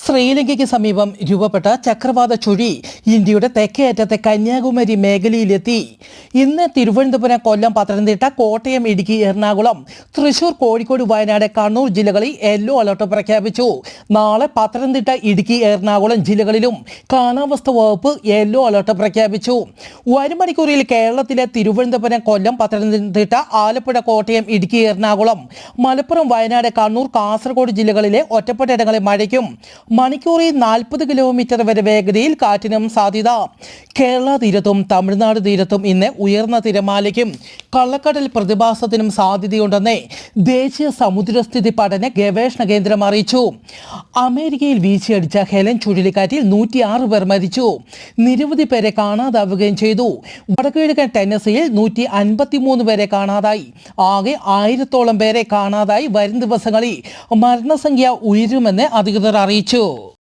ശ്രീലങ്കയ്ക്ക് സമീപം രൂപപ്പെട്ട ചക്രവാത ചുഴി ഇന്ത്യയുടെ തെക്കേ അറ്റത്തെ കന്യാകുമാരി മേഖലയിലെത്തി. ഇന്ന് തിരുവനന്തപുരം കൊല്ലം പത്തനംതിട്ട കോട്ടയം ഇടുക്കി എറണാകുളം തൃശൂർ കോഴിക്കോട് വയനാട് കണ്ണൂർ ജില്ലകളിൽ യെല്ലോ അലർട്ട് പ്രഖ്യാപിച്ചു. നാളെ പത്തനംതിട്ട ഇടുക്കി എറണാകുളം ജില്ലകളിലും കാലാവസ്ഥ വകുപ്പ് യെല്ലോ അലർട്ട് പ്രഖ്യാപിച്ചു. വരും മണിക്കൂറിൽ കേരളത്തിലെ തിരുവനന്തപുരം കൊല്ലം പത്തനംതിട്ട ആലപ്പുഴ കോട്ടയം ഇടുക്കി എറണാകുളം മലപ്പുറം വയനാട് കണ്ണൂർ കാസർഗോഡ് ജില്ലകളിലെ ഒറ്റപ്പെട്ടയിടങ്ങളിൽ മഴയ്ക്കും. മണിക്കൂറിൽ നാൽപ്പത് കിലോമീറ്റർ വരെ വേഗതയിൽ കാറ്റിനും സാധ്യത. കേരള തീരത്തും തമിഴ്നാട് തീരത്തും ഇന്ന് ഉയർന്ന തിരമാലയ്ക്കും കള്ളക്കടൽ പ്രതിഭാസത്തിനും സാധ്യതയുണ്ടെന്ന് ദേശീയ സമുദ്രസ്ഥിതി പഠന ഗവേഷണ കേന്ദ്രം അറിയിച്ചു. അമേരിക്കയിൽ വീശിയടിച്ച ഹെലൻ ചുഴലിക്കാറ്റിൽ നൂറ്റിയാറ് പേർ മരിച്ചു. നിരവധി പേരെ കാണാതാവുകയും ചെയ്തു. വടക്കുകിഴക്കൻ ടെന്നസിയിൽ നൂറ്റി അൻപത്തിമൂന്ന് പേരെ കാണാതായി. ആകെ ആയിരത്തോളം പേരെ കാണാതായി വരും ദിവസങ്ങളിൽ. മരണസംഖ്യ ഉയരുമെന്ന് അധികൃതർ അറിയിച്ചു